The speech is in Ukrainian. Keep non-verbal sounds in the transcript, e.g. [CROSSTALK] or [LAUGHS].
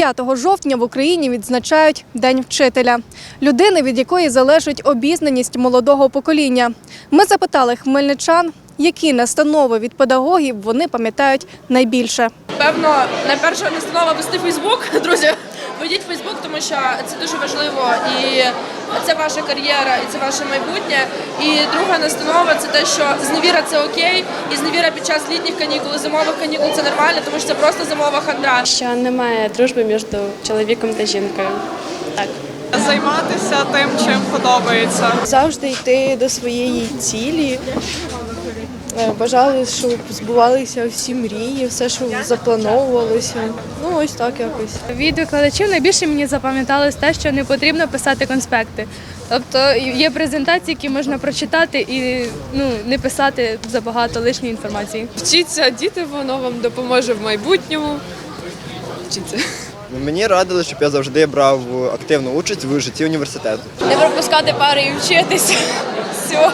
5 жовтня в Україні відзначають День вчителя, людини, від якої залежить обізнаність молодого покоління. Ми запитали хмельничан, які настанови від педагогів вони пам'ятають найбільше. Певно, найперша настанова вести Фейсбук. [LAUGHS] Друзі, ведіть Фейсбук, тому що це дуже важливо і це ваша кар'єра, і це ваше майбутнє. І друга настанова це те, що зневіра це окей, і зневіра під час літніх канікул, зимових канікул це нормально, тому що це просто зимова хандра. що немає дружби між чоловіком та жінкою. Так. займатися тим, чим подобається. завжди йти до своєї цілі. Е, Бажали, щоб збувалися всі мрії, все, що заплановувалося. Ну, ось так якось. Від викладачів найбільше мені запам'яталось те, що не потрібно писати конспекти. Тобто є презентації, які можна прочитати і ну, не писати забагато лишньої інформації. Вчіться діти, воно вам допоможе в майбутньому. Вчіться. Ну, Мені радили, щоб я завжди брав активну участь в житті університету. Не пропускати пари і вчитися. [LAUGHS] Все.